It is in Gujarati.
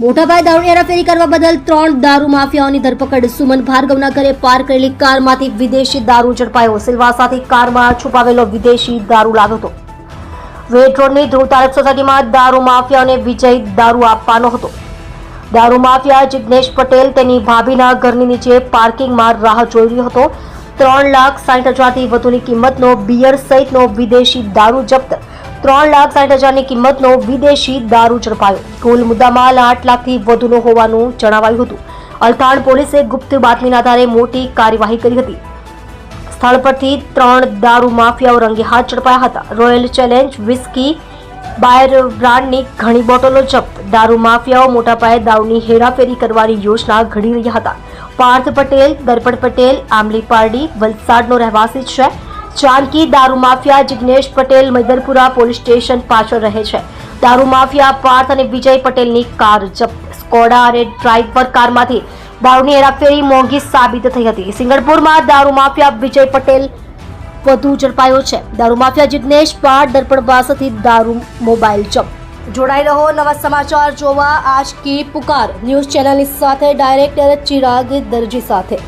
મોટાભાઈ દારૂની હેરાફેરી કરવા બદલ ત્રણ દારૂ માફિયાઓની ધરપકડ. સુમન ભાર્ગવના ઘરે પાર્ક કરેલી કારમાંથી વિદેશી દારૂ ઝડપાયો. સિલવાસાથી કારમાં છુપાવેલો વિદેશી દારૂ લાવ્યો હતો. વેટ ધ્રુવતારક ધ્રુવ તારક સોસાયટીમાં દારૂ માફિયાઓને વિજય દારૂ આપવાનો હતો. દારૂ માફિયા જિગ્નેશ પટેલ તેની ભાભીના ઘરની નીચે પાર્કિંગમાં રાહ જોઈ રહ્યો હતો. ત્રણ લાખ સાઠ હજારથી વધુની કિંમતનો બિયર સહિતનો વિદેશી દારૂ જપ્ત ત્રણ લાખ સાઠ હજારની કિંમતનો વિદેશી દારૂ ઝડપાયો. કુલ મુદ્દામાલ આઠ લાખથી વધુનો હોવાનું જણાવાયું હતું. અલથાણ પોલીસે ગુપ્ત બાતમીના આધારે મોટી કાર્યવાહી કરી હતી. સ્થળ પરથી ત્રણ દારૂ માફિયાઓ રંગે હાથ ઝડપાયા હતા. રોયલ ચેલેન્જ વિસ્કી બાયર બ્રાન્ડની ઘણી બોટલો જપ્ત. દારૂ માફિયાઓ મોટા પાયે દારૂની હેરાફેરી કરવાની યોજના ઘડી રહ્યા હતા. પાર્થ પટેલ, દર્પણ પટેલ આમલી પારડી વલસાડનો રહેવાસી છે. જાનકી દારૂ mafia Jignesh Patel Maidarpura police station પાછળ રહે છે. દારૂ માફિયા પાર્થ અને વિજય પટેલની કાર જપ્ત. સ્કોડા અને ડ્રાઈવર કારમાંથી દારૂની હેરાફેરી મોંઘી સાબિત થઈ હતી. સિંગણપુરમાં દારૂ માફિયા વિજય પટેલ વધુ ઝડપાયો છે. દારૂ માફિયા જિગ્નેશ પાટ દર્પણ પાસેથી દારૂ મોબાઈલ જપ્ત. જોડાઈ રહો નવા સમાચાર જોવા. આજ કી પુકાર ન્યૂઝ ચેનલની સાથે ડાયરેક્ટર ચિરાગ દરજી સાથે.